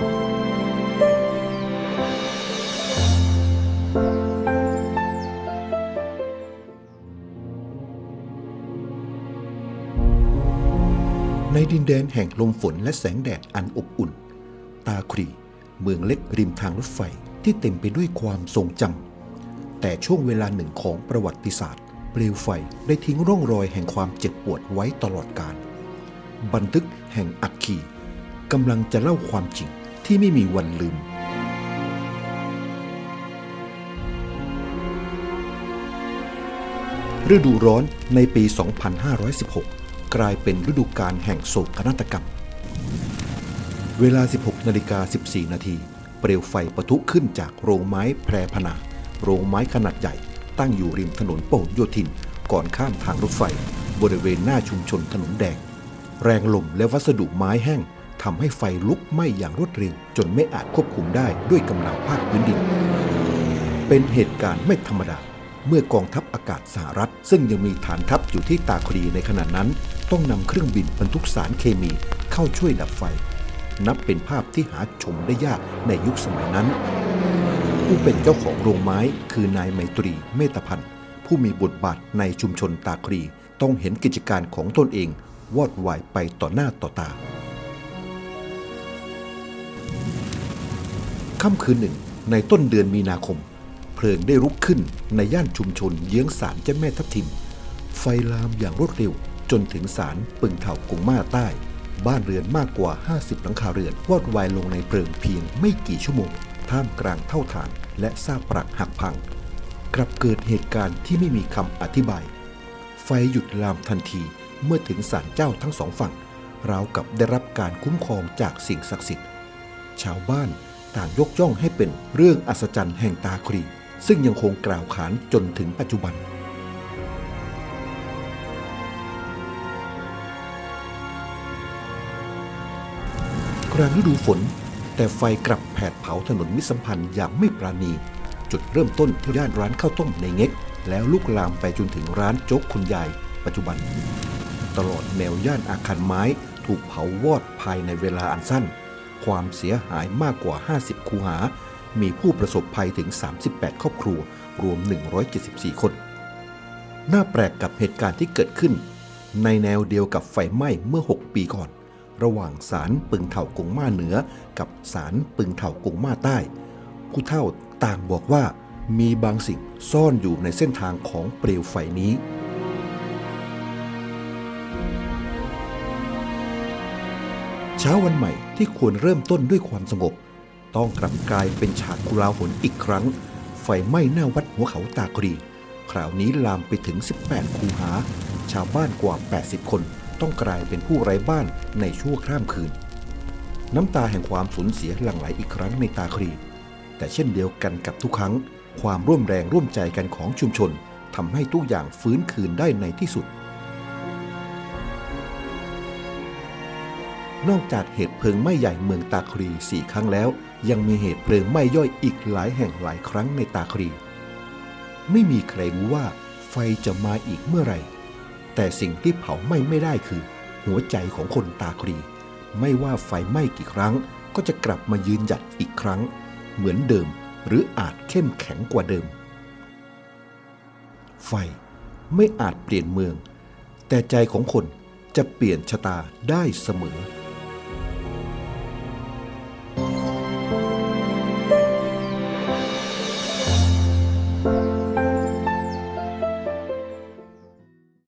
ในดินแดนแห่งลมฝนและแสงแดดอันอบอุ่น ตาครี เมืองเล็กริมทางรถไฟที่เต็มไปด้วยความทรงจำ แต่ช่วงเวลาหนึ่งของประวัติศาสตร์ เปลวไฟได้ทิ้งร่องรอยแห่งความเจ็บปวดไว้ตลอดกาล บันทึกแห่งอัคคีกำลังจะเล่าความจริง ที่ไม่มีวันลืม ฤดูร้อนในปี 2516 กลายเป็นฤดูกาลแห่งโศกนาฏกรรม เวลา 16นาฬิกา14 นาที เปลวไฟปะทุขึ้นจากโรงไม้แพรพนา โรงไม้ขนาดใหญ่ ตั้งอยู่ริมถนนโป่งโยธิน ก่อนข้ามทางรถไฟ บริเวณหน้าชุมชนถนนแดง แรงลมและวัสดุไม้แห้ง ทำให้ไฟลุกไหม้อย่างรวดเร็ว จนไม่อาจควบคุมได้ด้วยกำลังภาคพื้นดิน เป็นเหตุการณ์ไม่ธรรมดา เมื่อกองทัพอากาศสหรัฐ ซึ่งยังมีฐานทัพอยู่ที่ตาคลีในขณะนั้น ต้องนำเครื่องบินบรรทุกสารเคมีเข้าช่วยดับไฟ นับเป็นภาพที่หาชมได้ยากในยุคสมัยนั้น ผู้เป็นเจ้าของโรงไม้คือนายไมตรีเมตพันธ์ผู้มีบทบาทในชุมชนตาคลีต้องเห็นกิจการของตนเองวอดวายไปต่อหน้าต่อตา ค่ำคืนหนึ่งในต้นเดือนมีนาคม เพลิงได้รุกขึ้นในย่านชุมชนเยื้องศาลเจ้าแม่ทับทิม ไฟลามอย่างรวดเร็ว จนถึงศาลปึงเถากงมาใต้ บ้านเรือนมากกว่า 50 หลังคาเรือนวอดวายลงในเพลิงเพียงไม่กี่ชั่วโมง ท่ามกลางเท่าฐานและซากปรักหักพัง กลับเกิดเหตุการณ์ที่ไม่มีคำอธิบาย ไฟหยุดลามทันทีเมื่อถึงศาลเจ้าทั้งสองฝั่งราวกับได้รับการคุ้มครองจากสิ่งศักดิ์สิทธิ์ ชาวบ้าน ต่างยกย่องให้เป็นเรื่องอัศจรรย์แห่งตาครี ซึ่งยังคงกล่าวขานจนถึงปัจจุบัน กลางฤดูฝน แต่ไฟกลับแผดเผาถนนมิสัมพันธ์อย่างไม่ปราณี จุดเริ่มต้นที่ย่านร้านข้าวต้มในเง็ก แล้วลุกลามไปจนถึงร้านโจ๊กคุณยาย ปัจจุบัน ตลอดแนวย่านอาคารไม้ถูกเผาวอดภายในเวลาอันสั้น ความเสียหายมากกว่า 50 คูหา มีผู้ประสบภัยถึง 38 ครอบครัว รวม 174 คน น่าแปลกกับเหตุการณ์ที่เกิดขึ้น ในแนวเดียวกับไฟไหม้เมื่อ 6 ปีก่อน ระหว่างศาลปึงเถากงมาเหนือ กับศาลปึงเถากงมาใต้ ผู้เฒ่าต่างบอกว่ามีบางสิ่งซ่อนอยู่ในเส้นทางของเปลวไฟนี้ เช้าวันใหม่ที่ควรเริ่มต้นด้วยความสงบ ต้องกลับกลายเป็นฉากกุลาหลอีกครั้ง ไฟไหม้หน้าวัดหัวเขาตาครีคราวนี้ลามไปถึง 18 คูหา ชาวบ้านกว่า 80 คน ต้องกลายเป็นผู้ไร้บ้านในชั่วข้ามคืน น้ำตาแห่งความสูญเสียหลั่งไหลอีกครั้งในตาครี แต่เช่นเดียวกันกับทุกครั้ง ความร่วมแรงร่วมใจกันของชุมชนทำให้ทุกอย่างฟื้นคืนได้ในที่สุด นอกจากเหตุเพลิงไหม้ใหญ่เมืองตาครีสี่ครั้งแล้ว ยังมีเหตุเพลิงไหม้ย่อยอีกหลายแห่งหลายครั้งในตาครี ไม่มีใครรู้ว่าไฟจะมาอีกเมื่อไหร่ แต่สิ่งที่เผาไหม้ไม่ได้คือ หัวใจของคนตาครี ไม่ว่าไฟไหม้กี่ครั้ง ก็จะกลับมายืนหยัดอีกครั้ง เหมือนเดิมหรืออาจเข้มแข็งกว่าเดิม ไฟไม่อาจเปลี่ยนเมือง แต่ใจของคนจะเปลี่ยนชะตาได้เสมอ